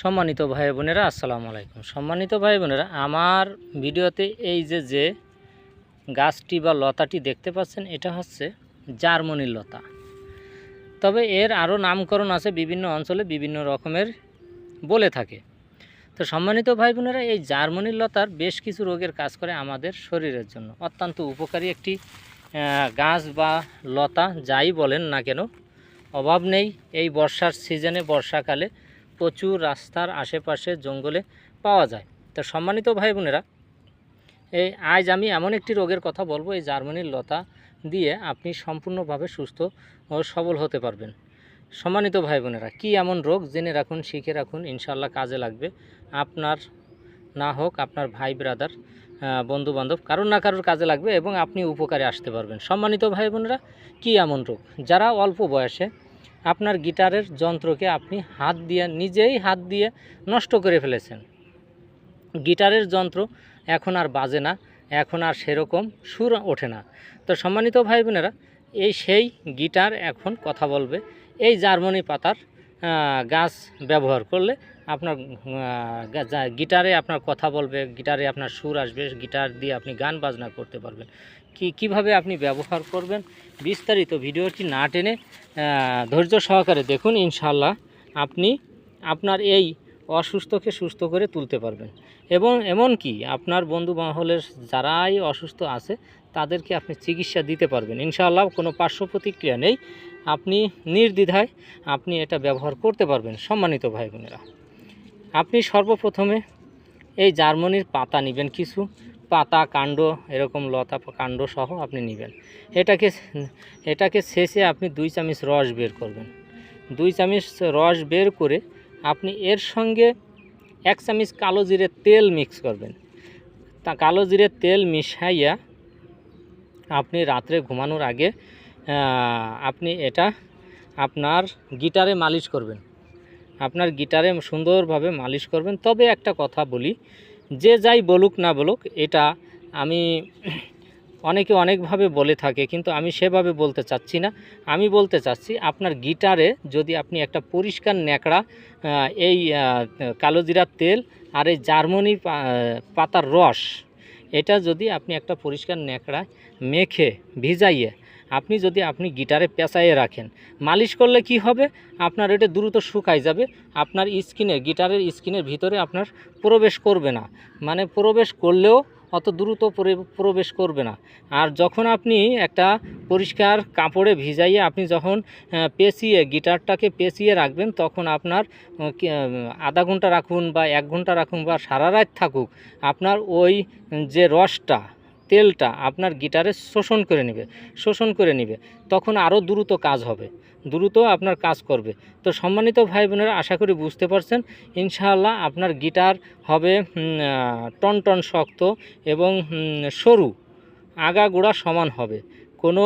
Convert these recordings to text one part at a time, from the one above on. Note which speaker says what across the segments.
Speaker 1: সম্মানিত ভাই বোনেরা, আসসালামু আলাইকুম। সম্মানিত ভাই বোনেরা, আমার ভিডিওতে এই যে যে গাছটি বা লতাটি দেখতে পাচ্ছেন, এটা হচ্ছে জার্মনির লতা। তবে এর আরও নামকরণ আছে বিভিন্ন অঞ্চলে বিভিন্ন রকমের বলে থাকে। তো সম্মানিত ভাই বোনেরা, এই জার্মনির লতার বেশ কিছু রোগের কাজ করে আমাদের শরীরের জন্য। অত্যন্ত উপকারী একটি গাছ বা লতা, যাই বলেন না কেন, অভাব নেই। এই বর্ষার সিজনে, বর্ষাকালে প্রচুর রাস্তার আশেপাশে জঙ্গলে পাওয়া যায়। তো সম্মানিত ভাই বোনেরা এই আজ আমি এমন একটি রোগের কথা বলব, এই জার্মানির লতা দিয়ে আপনি সম্পূর্ণভাবে সুস্থ ও সবল হতে পারবেন। সম্মানিত ভাই বোনেরা কী এমন রোগ জেনে রাখুন, শিখে রাখুন ইনশাল্লাহ কাজে লাগবে। আপনার না হোক, আপনার ভাই ব্রাদার বন্ধু বান্ধব কারোর না কারোর কাজে লাগবে এবং আপনি উপকারে আসতে পারবেন। সম্মানিত ভাই বোনেরা কী এমন রোগ? যারা অল্প বয়সে আপনার গিটারের যন্ত্রকে আপনি হাত দিয়ে, নিজেই হাত দিয়ে নষ্ট করে ফেলেছেন। গিটারের যন্ত্র এখন আর বাজে না, এখন আর সেরকম সুর ওঠে না। তো সম্মানিত ভাই বোনেরা এই সেই গিটার এখন কথা বলবে, এই জার্মানি পাতার গাছ ব্যবহার করলে আপনার গিটারে আপনার কথা বলবে, গিটারে আপনার সুর আসবে, গিটার দিয়ে আপনি গান বাজনা করতে পারবেন। কি, কীভাবে আপনি ব্যবহার করবেন বিস্তারিত ভিডিওটি না টেনে ধৈর্য সহকারে দেখুন ইনশাল্লাহ আপনি আপনার এই অসুস্থকে সুস্থ করে তুলতে পারবেন। এবং এমন কি, আপনার বন্ধু মহলের যারাই অসুস্থ আছে, তাদেরকে আপনি চিকিৎসা দিতে পারবেন। ইনশাআল্লাহ কোনো পার্শ্ব প্রতিক্রিয়া নেই। আপনি নির্দ্বিধায় আপনি এটা ব্যবহার করতে পারবেন, সম্মানিত ভাই বোনেরা আপনি সর্বপ্রথমে এই জার্মানির পাতা নেবেন কিছু, পাতা, কাণ্ড, এরকম লতা কাণ্ড সহ আপনি নেবেন। এটাকে এটাকে শেষে আপনি দুই চামচ রস বের করবেন। দুই চামচ রস বের করে আপনি এর সঙ্গে এক চামচ কালো জিরে তেল মিক্স করবেন। তা কালো জিরে তেল মিশাইয়া আপনি রাত্রে ঘুমানোর আগে আপনি এটা আপনার গিটারে মালিশ করবেন। আপনার গিটারে সুন্দরভাবে মালিশ করবেন। তবে একটা কথা বলি যে যাই বলুক না বলুক এটা আমি অনেকে অনেকভাবে বলে থাকে কিন্তু আমি সেভাবে বলতে চাচ্ছি না। আমি বলতে চাচ্ছি আপনার গিটারে যদি আপনি একটা পরিষ্কার ন্যাকড়া এই আহ, কালো জিরার তেল আর এই জার্মনি পাতার রস এটা যদি আপনি একটা পরিষ্কার ন্যাকড়ায় মেখে ভিজাইয়ে আপনি যদি আপনি গিটারে পেঁচাইয়ে রাখেন, মালিশ করলে কি হবে? আপনার এটা দ্রুত শুকাই যাবে। আপনার স্কিনে, গিটারের স্কিনের ভিতরে আপনার প্রবেশ করবে না। মানে প্রবেশ করলেও অত দ্রুত প্রবেশ করবে না। আর যখন আপনি একটা পরিষ্কার কাপড়ে ভিজাইয়ে আপনি যখন পেঁচিয়ে, গিটারটাকে পেঁচিয়ে রাখবেন, তখন আপনার আধা ঘণ্টা রাখুন বা এক ঘণ্টা রাখুন বা সারা রাত থাকুক, আপনার ওই, যে রসটা তেলটা আপনার গিটারে শোষণ করে নেবে, শোষণ করে নেবে, তখন আরও দ্রুত কাজ হবে, দ্রুত আপনার কাজ করবে। তো সম্মানিত ভাই বোনেরা আশা করি বুঝতে পারছেন, ইনশাআল্লাহ আপনার গিটার হবে টন টন শক্ত এবং সরু আগা গোড়া সমান হবে, কোনো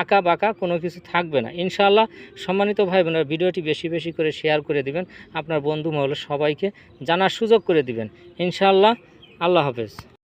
Speaker 1: আঁকা বাঁকা কোনো কিছু থাকবে না। ইনশাআল্লাহ সম্মানিত ভাই বোনেরা ভিডিওটি বেশি বেশি করে শেয়ার করে দিবেন, আপনার বন্ধু মহলে সবাইকে জানার সুযোগ করে দিবেন। ইনশাআল্লাহ, আল্লাহ হাফেজ।